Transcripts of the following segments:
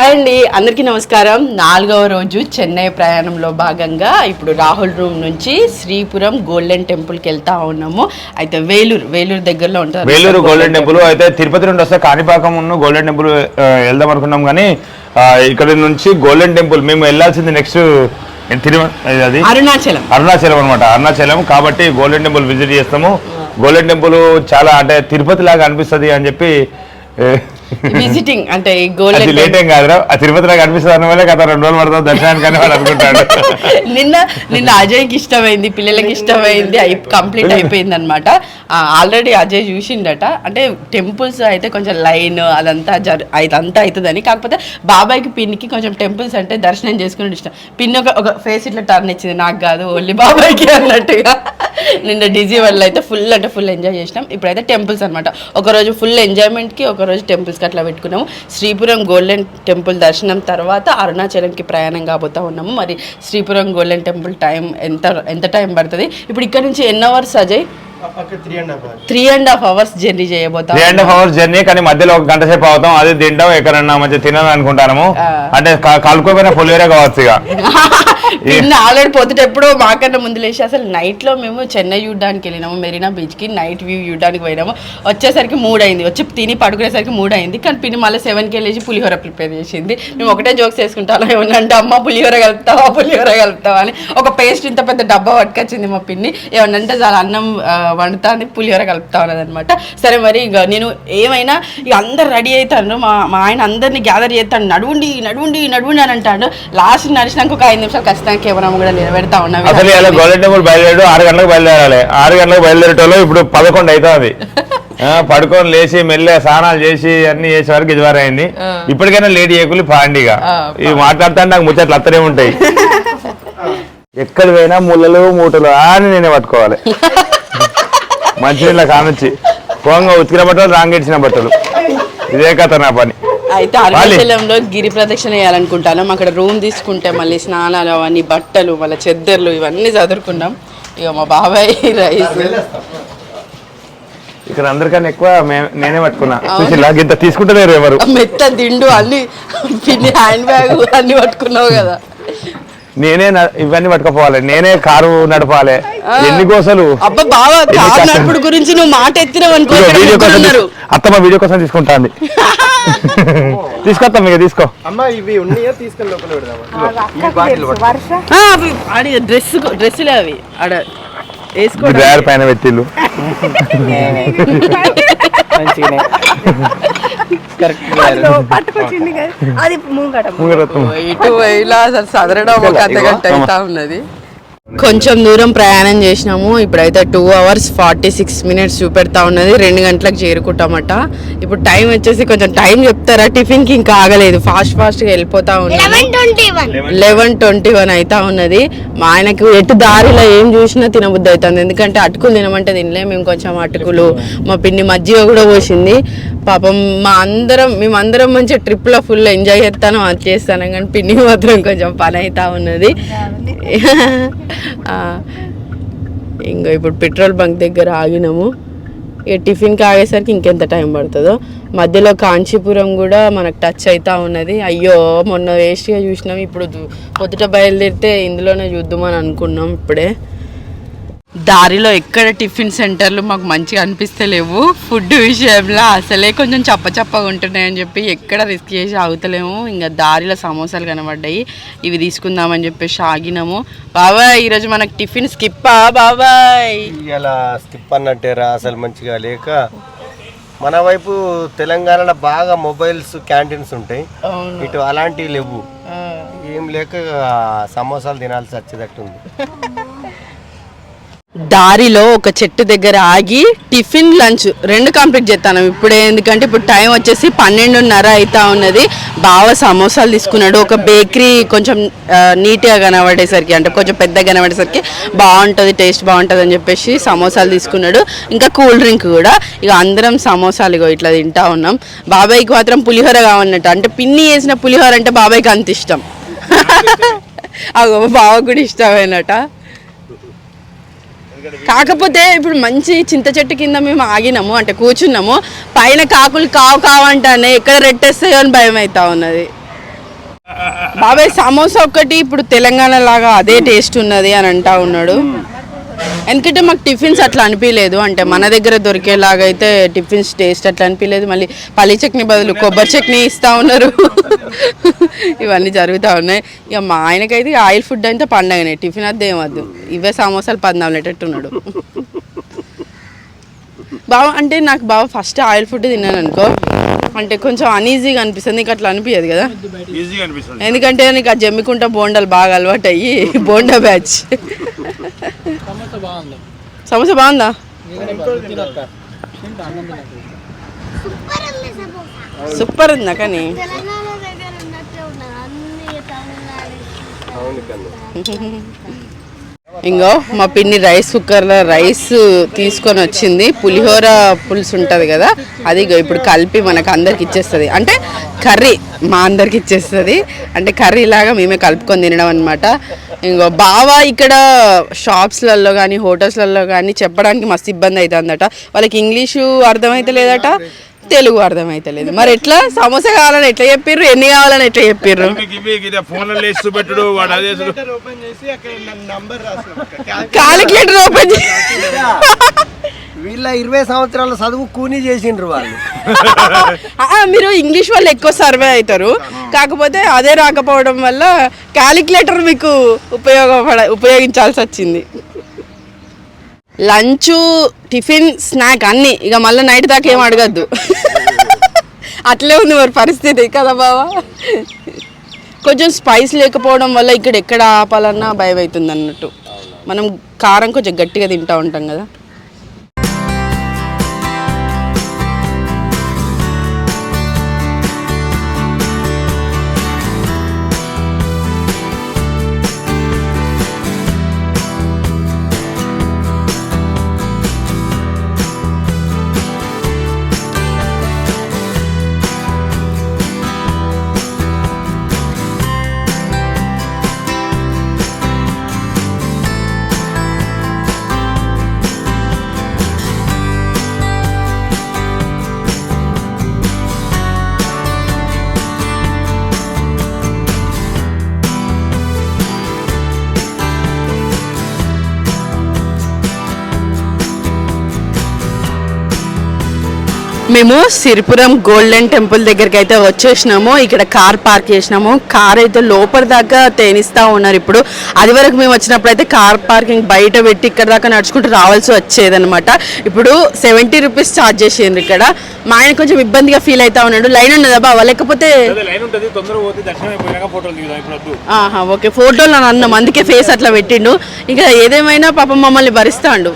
Hi అండి అందరికీ నమస్కారం. నాలుగవ రోజు చెన్నై ప్రయాణంలో భాగంగా ఇప్పుడు రాహుల్ రూమ్ నుంచి శ్రీపురం గోల్డెన్ టెంపుల్కి వెళ్తా ఉన్నాము. అయితే వేలూరు వేలూరు దగ్గరలో ఉంటారు. వేలూరు గోల్డెన్ టెంపుల్ అయితే తిరుపతి నుండి వస్తే కాణిపాకం ఉన్న గోల్డెన్ టెంపుల్ వెళ్దాం అనుకున్నాం కానీ ఇక్కడ నుంచి గోల్డెన్ టెంపుల్ మేము వెళ్ళాల్సింది నెక్స్ట్ తిరుమ అది? అరుణాచలం. అరుణాచలం అనమాట అరుణాచలం కాబట్టి గోల్డెన్ టెంపుల్ విజిట్ చేస్తాము. గోల్డెన్ టెంపుల్ చాలా అంటే తిరుపతి లాగా అనిపిస్తుంది అని చెప్పి విజిటింగ్ అంటే గోల్డెన్ లేట్ ఏం కాదురా. ఆ తిరుపతి లాగా అనిపిస్తుంది అన్న వల్లే కదా రెండు రోజులు పడుతుంది. దర్శనానికి అని వాడు అనుకుంటాడు. నిన్న నిన్న అజయ్కి ఇష్టమైంది పిల్లలకి ఇష్టమైంది కంప్లీట్ అయిపోయింది అనమాట ఆల్రెడీ అజయ్ చూసిండట. అంటే టెంపుల్స్ అయితే కొంచెం లైన్ అదంతా జరు అదంతా అవుతుందని కాకపోతే బాబాయ్కి పిన్నికి కొంచెం టెంపుల్స్ అంటే దర్శనం చేసుకుని ఇష్టం. పిన్ ఒక ఒక ఫేస్ ఇట్లా టర్న్ ఇచ్చింది. నాకు కాదు ఓన్లీ బాబాయ్కి అన్నట్టుగా. నిన్న డిజీ వల్ల అయితే ఫుల్ అంటే ఫుల్ ఎంజాయ్ చేసినాం. ఇప్పుడైతే టెంపుల్స్ అనమాట ఒకరోజు ఫుల్ ఎంజాయ్మెంట్కి ఒకరోజు టెంపుల్స్కి అట్లా పెట్టుకున్నాము. శ్రీపురం గోల్డెన్ టెంపుల్ దర్శనం తర్వాత అరుణాచలంకి ప్రయాణం కాబోతా ఉన్నాము. మరి శ్రీపురం గోల్డెన్ టెంపుల్ టైం ఎంత ఎంత టైం పడుతుంది? ఇప్పుడు ఇక్కడ నుంచి ఎన్ని hours Ajay? Three and half hours three and half hours journey చేయబోతా three and half hours journey కానీ మధ్యలో ఒక గంట సేపు అవుతాం. అది తింటాం ఎక్కడన్నా మంచిగా తినాలని అనుకుంటాము ఆ. అంటే కా- కలుపుకోపోయిన పులిహోర కావచ్చు ఇక. నిన్న ఆల్రెడీ పొద్దుట ఎప్పుడో మాకన్నా ముందు లేచి అసలు నైట్లో మేము చెన్నై చూడడానికి వెళ్ళినాము మెరీనా బీచ్కి. నైట్ వ్యూ చూడడానికి పోయినాము. వచ్చేసరికి మూడు అయింది. వచ్చి తిని పడుకునేసరికి మూడు అయింది. కానీ పిన్ని మళ్ళీ సెవెన్కి వెళ్ళేసి పులిహోర ప్రిపేర్ చేసింది. మేము ఒకటే జోక్స్ వేసుకుంటాం ఏమన్నా అంటే అమ్మ పులిహోర కలుపుతావా? పులిహోర కలుపుతావా? అని. ఒక పేస్ట్ ఇంత పెద్ద డబ్బా పట్టుకొచ్చింది మా పిన్ని. ఏమన్నంటే చాలా అన్నం వండుతాను పులిహోర కలుపుతా ఉన్నది అనమాట సరే మరి ఇక నేను ఏమైనా ఇక అందరు రెడీ అవుతాను మా మా ఆయన అందరినీ గ్యాదర్ చేస్తాను నడువుండి నడువుండి నడువుండి అని అంటాడు. లాస్ట్ నడిచినాక ఒక ఐదు నిమిషాలు ఖచ్చితంగా కెమెరా కూడా నిలబెడతా ఉన్నాం అసలు ఇలా గోల్డెన్ టెంపుల్ బయలుదేరాడు ఆరు గంటలకు బయలుదేరాలి. ఆరు గంటలకు బయలుదేరేటోళ్ళు ఇప్పుడు పదకొండు అవుతుంది పడుకొని లేచి మెల్లె స్నానాలు చేసి అన్ని చేసే వరకు ఇదివారు అయింది. ఇప్పటికైనా లేట్ చేయకులు పాండిగా. ఇవి మాట్లాడుతా నాకు ముచ్చట్లు అత్తనే ఉంటాయి. ఎక్కడ పోయినా ముళ్ళలు మూటలు అని నేనే పట్టుకోవాలి. మంచినీళ్ళ కానొచ్చి పోంగా ఉతికిన బట్టలు రాంగేసిన బట్టలు. ఇదే కథ నా పని. అయితే అరుణాచలంలో గిరి ప్రదక్షిణ చేయాలనుకుంటాను. అక్కడ రూమ్ తీసుకుంటే మళ్ళీ స్నానాలు అవన్నీ బట్టలు మళ్ళీ చెద్దర్లు ఇవన్నీ చదువుకున్నాం. ఇక మా బాబాయ్ రైస్. ఇక్కడ అందరికన్నా ఎక్కువ నేనే పట్టుకున్నా. ఇంత తీసుకుంటలేరు ఎవరు. మెత్త దిండు అన్ని పిన్ని హ్యాండ్ బ్యాగ్ అన్ని పట్టుకున్నావు కదా. నేనే ఇవన్నీ పట్టుకుపోవాలి. నేనే కారు నడపాలి. ఎన్ని కోసలు అబ్బా బావ కారు. నడుపుడు గురించి నువ్వు మాట ఎత్తినావు అనుకో వీడియో కోసం అత్తమ్మ వీడియో కోసం తీసుకుంటాంది. తీసుకొస్తాం ఇక తీసుకో. అమ్మ ఇవి ఉన్నాయో? తీసుకెళ్ళి లోపల పెడదామా? డ్రెస్ డ్రెస్సులే అవి. ఆడ డ్రైవర్ పైన పెట్టిల్లు పట్టుకొచ్చింది అది ముంగట. ఇటు ఇలా అసలు సదరడం ఒక అర్ధ గంట అవుతా ఉన్నది. కొంచెం దూరం ప్రయాణం చేసినాము. ఇప్పుడైతే two hours forty six minutes చూపెడతా ఉన్నది. రెండు గంటలకు చేరుకుంటామట. ఇప్పుడు టైం వచ్చేసి కొంచెం టైం చెప్తారా? టిఫిన్కి ఇంకా ఆగలేదు. ఫాస్ట్ ఫాస్ట్గా వెళ్ళిపోతా ఉన్నాము వన్ లెవెన్ ట్వంటీ వన్ అవుతా ఉన్నది. మా ఆయనకు ఎటు దారిలో ఏం చూసినా తినబుద్ధి అవుతుంది. ఎందుకంటే అటుకులు తినమంటే తినలే. మేము కొంచెం అటుకులు మా పిన్ని మజ్జిగ కూడా పోసింది. పాపం మా అందరం మేమందరం మంచి ట్రిప్లో ఫుల్ ఎంజాయ్ చేస్తాను అది చేస్తాను. కానీ పిన్ని మాత్రం కొంచెం పని అవుతా ఉన్నది. ఇంకా ఇప్పుడు పెట్రోల్ బంక్ దగ్గర ఆగినాము. ఇక టిఫిన్కి ఆగేసరికి ఇంకెంత టైం పడుతుందో. మధ్యలో కాంచీపురం కూడా మనకు టచ్ అవుతూ ఉన్నది. అయ్యో మొన్న వేస్ట్గా చూసినాం. ఇప్పుడు పొద్దుట బయలుదేరితే ఇందులోనే చూద్దామని అనుకున్నాం ఇప్పుడే. దారిలో ఎక్కడ టిఫిన్ సెంటర్లు మాకు మంచిగా అనిపిస్తలేవు. ఫుడ్ విషయంలో అసలే కొంచెం చప్ప చప్పగా ఉంటున్నాయని చెప్పి ఎక్కడ రిస్క్ చేసి ఆగుతలేము. ఇంకా దారిలో సమోసాలు కనబడ్డాయి. ఇవి తీసుకుందామని చెప్పేసి ఆగినాము. బాబాయ్ ఈరోజు మనకు టిఫిన్ స్కిప్పా బాబాయ్? ఇలా స్కిప్ అన్నట్టేరా అసలు మంచిగా లేక. మన వైపు తెలంగాణలో బాగా మొబైల్స్ క్యాంటీన్స్ ఉంటాయి. ఇటు అలాంటివి లేవు. ఏం లేక సమోసాలు తినాల్సి వచ్చేటట్టు ఉంది దారిలో ఒక చెట్టు దగ్గర ఆగి టిఫిన్ లంచ్ రెండు కంప్లీట్ చేస్తాను. ఇప్పుడే ఎందుకంటే ఇప్పుడు టైం వచ్చేసి పన్నెండున్నర అవుతా ఉన్నది. బావ సమోసాలు తీసుకున్నాడు. ఒక బేకరీ కొంచెం నీట్గా కనబడేసరికి అంటే కొంచెం పెద్దగా కనబడేసరికి బాగుంటుంది టేస్ట్ బాగుంటుంది అని చెప్పేసి సమోసాలు తీసుకున్నాడు. ఇంకా కూల్ డ్రింక్ కూడా. ఇక అందరం సమోసాలు ఇగో ఇట్లా తింటా ఉన్నాం. బాబాయ్కి మాత్రం పులిహోర కావాలన్నట్టు అంటే పిన్ని వేసిన పులిహోర అంటే బాబాయ్కి అంత ఇష్టం. అగో బావ కూడా ఇష్టమేనట. కాకపోతే ఇప్పుడు మంచి చింత చెట్టు కింద మేము ఆగినాము అంటే కూర్చున్నాము. పైన కాకులు కావు కావు అంటానే ఎక్కడ రెట్టేస్తాయో అని భయం అవుతా ఉన్నది. బాబాయ్ సమోసా ఒక్కటి ఇప్పుడు తెలంగాణ లాగా అదే టేస్ట్ ఉన్నది అని అంటా ఉన్నాడు. ఎందుకంటే మాకు టిఫిన్స్ అట్లా అనిపించలేదు అంటే మన దగ్గర దొరికేలాగా అయితే టిఫిన్స్ టేస్ట్ అట్లా అనిపించలేదు మళ్ళీ పల్లి చట్నీ బదులు కొబ్బరి చట్నీ ఇస్తా ఉన్నారు. ఇవన్నీ జరుగుతూ ఉన్నాయి. ఇక మా ఆయనకైతే ఆయిల్ ఫుడ్ అయితే పండగనే టిఫిన్ అద్దు ఏమద్దు ఇవే సమోసాలు పద్నాలుగు ఉన్నాడు బావ అంటే నాకు బావ ఫస్ట్ ఆయిల్ ఫుడ్ తిన్నాను అనుకో అంటే కొంచెం అనీజీగా అనిపిస్తుంది. నీకు అట్లా అనిపించదు కదా? ఈజీగా అనిపిస్తుంది. ఎందుకంటే నీకు ఆ జమ్మికుంట బోండాలు బాగా అలవాటు అయ్యి బోండా బ్యాచ్. సమస్య బాగుంది? సమోసా బాగుందా సూపర్ ఉందా కానీ తెలంగాణ దగ్గర ఉన్నట్టే ఉన్నది అన్ని తమిళనాడు అవును కన్నా ఇంకో మా పిన్ని రైస్ కుక్కర్లో రైస్ తీసుకొని వచ్చింది. పులిహోర పులుసు ఉంటుంది కదా అది ఇగో ఇప్పుడు కలిపి మనకు అందరికి ఇచ్చేస్తుంది. అంటే కర్రీ మా అందరికి ఇచ్చేస్తుంది. అంటే కర్రీ లాగా మేమే కలుపుకొని తినడం అనమాట ఇంకో బాగా ఇక్కడ షాప్స్లలో కానీ హోటల్స్లలో కానీ చెప్పడానికి మస్తు ఇబ్బంది అవుతుందట వాళ్ళకి ఇంగ్లీషు అర్థమైతే లేదట తెలుగు అర్థమైతే లేదు మరి ఎట్లా? సమోసా కావాలని ఎట్లా చెప్పిర్రు? ఎన్ని కావాలని ఎట్లా చెప్పిర్రు? ఫోన్లో లేచి చూపెట్టుడు వాడు అదే ఓపెన్ చేసి అక్కడ నంబర్ రాసి కాలిక్యులేటర్ ఓపెన్ వీళ్ళ ఇరవై సంవత్సరాల చదువు కూని చేసిండ్రు వాళ్ళు. ఆ, మీరు ఇంగ్లీష్ వాళ్ళు ఎక్కువ సర్వే అవుతారు. కాకపోతే అదే రాకపోవడం వల్ల క్యాలిక్యులేటర్ మీకు ఉపయోగపడ ఉపయోగించాల్సి వచ్చింది. లంచ్ టిఫిన్ స్నాక్ అన్నీ. ఇక మళ్ళీ నైట్ దాకా ఏం అడగద్దు. అట్లే ఉంది మరి పరిస్థితి. కదా బావా? కొంచెం స్పైస్ లేకపోవడం వల్ల ఇక్కడ ఎక్కడ ఆపాలన్నా భయం అవుతుంది అన్నట్టు మనం కారం కొంచెం గట్టిగా తింటూ ఉంటాం కదా. మేము సిరిపురం గోల్డెన్ టెంపుల్ దగ్గరికి అయితే వచ్చేసినాము. ఇక్కడ కార్ పార్క్ చేసినాము. కార్ అయితే లోపల దాకా తేనిస్తా ఉన్నారు ఇప్పుడు. అది వరకు మేము వచ్చినప్పుడు అయితే కార్ పార్కింగ్ బయట పెట్టి ఇక్కడ దాకా నడుచుకుంటూ రావాల్సి వచ్చేదన్నమాట. ఇప్పుడు సెవెంటీ రూపీస్ ఛార్జ్ చేసిండ్రు ఇక్కడ. మా ఆయన కొంచెం ఇబ్బందిగా ఫీల్ అవుతా ఉన్నాడు. లైన్ ఉన్నదా బావా? లేకపోతే ఓకే. ఫోటోలు అన్నం. అందుకే ఫేస్ అట్లా పెట్టిండు. ఇక ఏదేమైనా పాపం మమ్మల్ని భరిస్తాండు.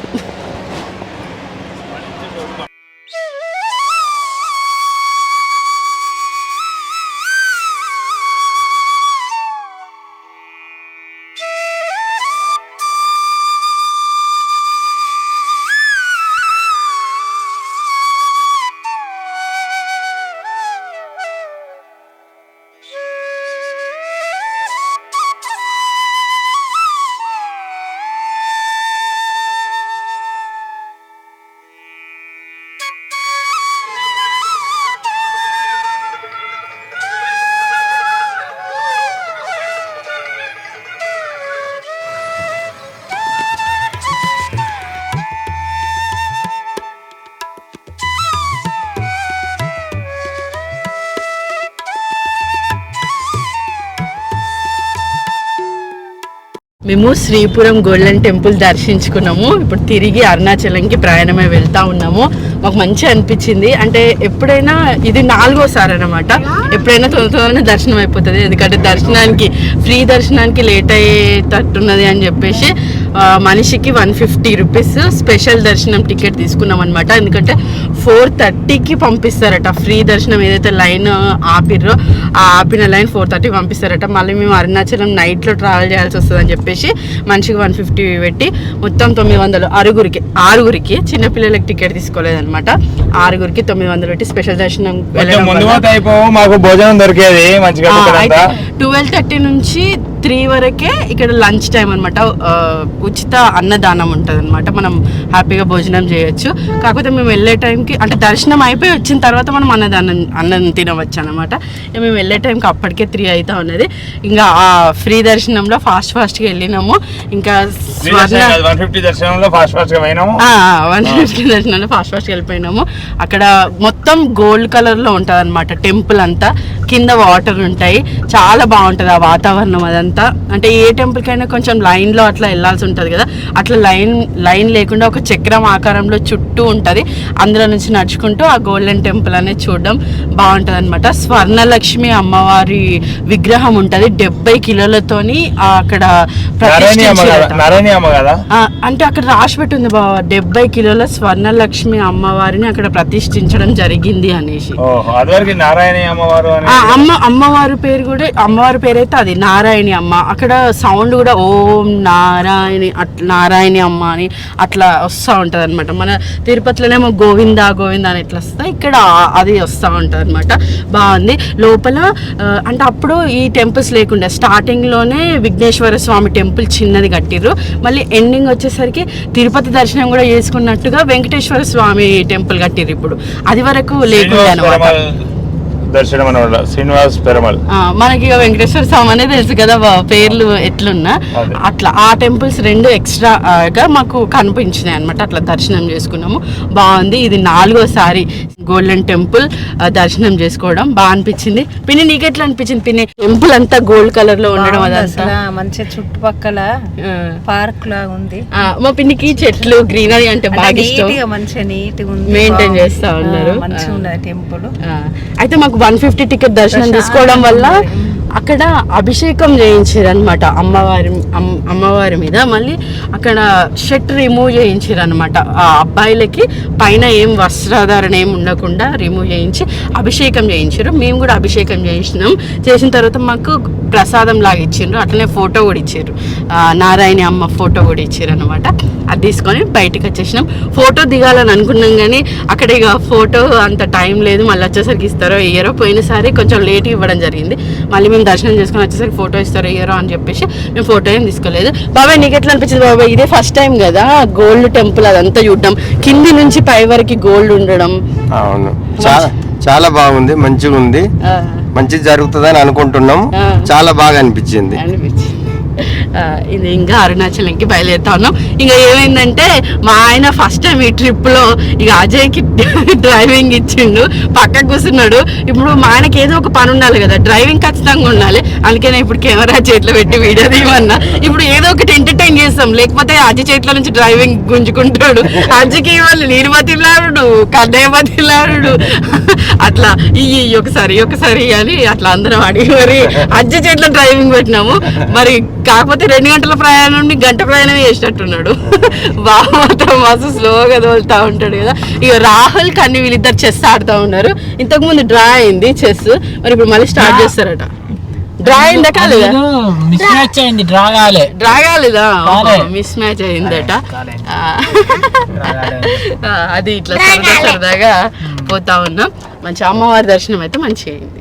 మేము శ్రీపురం గోల్డెన్ టెంపుల్ దర్శించుకున్నాము. ఇప్పుడు తిరిగి అరుణాచలంకి ప్రయాణమై వెళ్తా ఉన్నాము. మాకు మంచిగా అనిపించింది. అంటే ఎప్పుడైనా ఇది నాలుగోసారి అనమాట ఎప్పుడైనా తొందర తొందరగా దర్శనం అయిపోతుంది. ఎందుకంటే దర్శనానికి ఫ్రీ దర్శనానికి లేట్ అయ్యేటట్టున్నది అని చెప్పేసి మనిషికి వన్ ఫిఫ్టీ రూపీస్ స్పెషల్ దర్శనం టికెట్ తీసుకున్నాం అనమాట ఎందుకంటే ఫోర్ థర్టీకి పంపిస్తారట. ఫ్రీ దర్శనం ఏదైతే లైన్ ఆపిర్రో ఆ ఆపిన లైన్ ఫోర్ థర్టీ పంపిస్తారట. మళ్ళీ మేము అరుణాచలం నైట్లో ట్రావెల్ చేయాల్సి వస్తుంది అని చెప్పేసి మనిషికి వన్ ఫిఫ్టీ పెట్టి మొత్తం తొమ్మిది వందలు ఆరుగురికి ఆరుగురికి చిన్నపిల్లలకి టికెట్ తీసుకోలేదన్నమాట. ఆరుగురికి తొమ్మిది వందలు పెట్టి స్పెషల్ దర్శనం వెళ్ళడం మాకు భోజనం దొరికేది. ట్వెల్వ్ థర్టీ నుంచి త్రీ వరకే ఇక్కడ లంచ్ టైం అనమాట ఉచిత అన్నదానం ఉంటుంది అనమాట మనం హ్యాపీగా భోజనం చేయొచ్చు. కాకపోతే మేము వెళ్ళే టైంకి అంటే దర్శనం అయిపోయి వచ్చిన తర్వాత మనం అన్నదానం అన్నం తినవచ్చు అనమాట మేము వెళ్ళే టైంకి అప్పటికే త్రీ అవుతా ఉన్నది. ఇంకా ఆ ఫ్రీ దర్శనంలో ఫాస్ట్ ఫాస్ట్గా వెళ్ళినాము. ఇంకా వన్ ఫిఫ్టీ దర్శనంలో ఫాస్ట్ ఫాస్ట్గా పోయినాము వన్ ఫిఫ్టీ దర్శనంలో ఫాస్ట్ వెళ్ళిపోయినాము. అక్కడ మొత్తం గోల్డ్ కలర్లో ఉంటది అనమాట టెంపుల్ అంతా. కింద వాటర్ ఉంటాయి. చాలా బాగుంటది ఆ వాతావరణం అదంతా. అంటే ఏ టెంపుల్ కైనా కొంచెం లైన్లో అట్లా వెళ్ళాల్సి ఉంటది కదా. అట్లా లైన్ లైన్ లేకుండా ఒక చక్రం ఆకారంలో చుట్టూ ఉంటది. అందులో నుంచి నడుచుకుంటూ ఆ గోల్డెన్ టెంపుల్ అనేది చూడడం బాగుంటది అనమాట స్వర్ణలక్ష్మి అమ్మవారి విగ్రహం ఉంటది. డెబ్బై కిలోలతోని అక్కడ అంటే అక్కడ రాసి పెట్టింది బాబా డెబ్బై కిలోల స్వర్ణలక్ష్మి అమ్మవారిని అక్కడ ప్రతిష్ఠించడం జరిగింది అనేసి. నారాయణి అమ్మవారు ఆ అమ్మ అమ్మవారి పేరు కూడా అమ్మవారి పేరు అయితే అది నారాయణి అమ్మ. అక్కడ సౌండ్ కూడా ఓం నారాయణి అట్లా నారాయణి అమ్మ అని అట్లా వస్తూ ఉంటుంది అనమాట మన తిరుపతిలోనేమో గోవింద గోవింద అని ఎట్లా వస్తా ఇక్కడ అది వస్తూ ఉంటుంది అనమాట బాగుంది. లోపల అంటే అప్పుడు ఈ టెంపుల్స్ లేకుండా స్టార్టింగ్లోనే విఘ్నేశ్వర స్వామి టెంపుల్ చిన్నది కట్టిర్రు. మళ్ళీ ఎండింగ్ వచ్చేసరికి తిరుపతి దర్శనం కూడా చేసుకున్నట్టుగా వెంకటేశ్వర స్వామి టెంపుల్ కట్టిర్రు ఇప్పుడు. అది వరకు లేకుండా అనమాట దర్శనం అనమాట శ్రీనివాస్ పెరమల్. మనకి వెంకటేశ్వర స్వామి అనేది తెలుసు కదా పేర్లు ఎట్లున్నా. అట్లా ఆ టెంపుల్స్ రెండు ఎక్స్ట్రా ఆ, గా మాకు కనిపించినాయి అనమాట అట్లా దర్శనం చేసుకున్నాము. బాగుంది. ఇది నాలుగోసారి గోల్డెన్ టెంపుల్ దర్శనం చేసుకోవడం. బాగా అనిపించింది. పిన్ని నీకు ఎట్లా అనిపించింది పిన్ని? టెంపుల్ అంతా గోల్డ్ కలర్లో ఉండడం అదంతా? మంచిగా చుట్టుపక్కల. పార్క్ లాగా ఉంది. మా పిన్నికి చెట్లు గ్రీనరీ అంటే బాగా ఇష్టం. మంచిగా నీట్ బాగుంది. చేస్తా ఉన్నారు. మంచిగా టెంపుల్. అయితే మాకు వన్ ఫిఫ్టీ టికెట్ దర్శనం తీసుకోవడం వల్ల అక్కడ అభిషేకం చేయించారనమాట అమ్మవారి అమ్మవారి మీద. మళ్ళీ అక్కడ షర్ట్ రిమూవ్ చేయించారనమాట ఆ అబ్బాయిలకి పైన ఏం వస్త్రాధారణ ఏం ఉండకుండా రిమూవ్ చేయించి అభిషేకం చేయించారు మేము కూడా అభిషేకం చేయించినాం. చేసిన తర్వాత మాకు ప్రసాదం లాగా ఇచ్చిండ్రు. అట్లనే ఫోటో కూడా ఇచ్చారు నారాయణ నారాయణి అమ్మ ఫోటో కూడా ఇచ్చారు అనమాట అది తీసుకొని బయటకు వచ్చేసినాం. ఫోటో దిగాలని అనుకున్నాం కానీ అక్కడ ఇక ఫోటో అంత టైం లేదు. మళ్ళీ వచ్చేసరికి ఇస్తారో ఇయ్యరో. పోయినసారి కొంచెం లేట్ ఇవ్వడం జరిగింది. మళ్ళీ మేము దర్శనం చేసుకుని వచ్చేసరికి ఫోటో ఇస్తారో ఇయ్యరో అని చెప్పేసి మేము ఫోటో ఏం తీసుకోలేదు. బాబాయ్ నీకు ఎట్లా అనిపించింది బాబాయ్? ఇదే ఫస్ట్ టైం కదా గోల్డ్ టెంపుల్ అదంతా చూడడం. కింది నుంచి పై వరకు గోల్డ్ ఉండడం. అవును. చాలా చాలా బాగుంది మంచిగా ఉంది. మంచి జరుగుతుందని అనుకుంటున్నాం. చాలా బాగా అనిపించింది. అనిపించింది. ఇది ఇంకా అరుణాచలంకి బయలుదేరుతా ఉన్నాం ఇంకా ఏమైందంటే మా ఆయన ఫస్ట్ టైం ఈ ట్రిప్లో ఇక అజయ్కి డ్రైవింగ్ ఇచ్చిండు. పక్కకు కూర్చున్నాడు. ఇప్పుడు మా ఆయనకి ఏదో ఒక పని ఉండాలి కదా డ్రైవింగ్ ఖచ్చితంగా ఉండాలి. అందుకే నేను ఇప్పుడు కెమెరా చేతిలో పెట్టి వీడియో తీయమన్నా. ఇప్పుడు ఏదో ఒకటి ఎంటర్టైన్ చేస్తాం. లేకపోతే అజయ్ చేతిలో నుంచి డ్రైవింగ్ గుంజుకుంటాడు. అజయ్కి వాళ్ళు నీరు బతిలాడు కన్నయ్య బతిలాడు అట్లా ఈ ఒకసారి ఒకసారి అని అట్లా అందరం అడిగి మరి అజ్జ చేతిలో డ్రైవింగ్ పెట్టినాము. మరి కాకపోతే రెండు గంటల ప్రయాణం నుండి గంట ప్రయాణం చేసినట్టున్నాడు. బాబు మాత్రం మస్తు స్లోగా తోలుతా ఉంటాడు కదా. ఇక రాహుల్ కన్నీ వీళ్ళిద్దరు చెస్ ఆడుతూ ఉన్నారు. ఇంతకు ముందు డ్రా అయింది చెస్ మరి ఇప్పుడు మళ్ళీ స్టార్ట్ చేస్తారట. డ్రా అయిందా కాలేదా? మిస్ మ్యాచ్ అయింది డ్రా కాలే. డ్రా కాలేదా? కాలే. మిస్ మ్యాచ్ అయిందట. అది ఇట్లా సరదా సరదాగా పోతా ఉన్నాం. మంచి అమ్మవారి దర్శనం అయితే మంచిగా అయింది.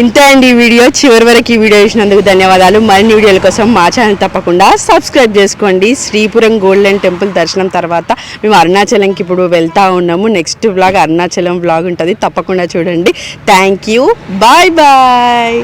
ఇంతే అండి ఈ వీడియో చివరి వరకు ఈ వీడియో చూసినందుకు ధన్యవాదాలు. మరిన్ని వీడియోల కోసం మా ఛానల్ తప్పకుండా సబ్స్క్రైబ్ చేసుకోండి. శ్రీపురం గోల్డెన్ టెంపుల్ దర్శనం తర్వాత మేము అరుణాచలంకి ఇప్పుడు వెళ్తా ఉన్నాము. నెక్స్ట్ బ్లాగ్ అరుణాచలం బ్లాగ్ ఉంటుంది. తప్పకుండా చూడండి. Thank you bye bye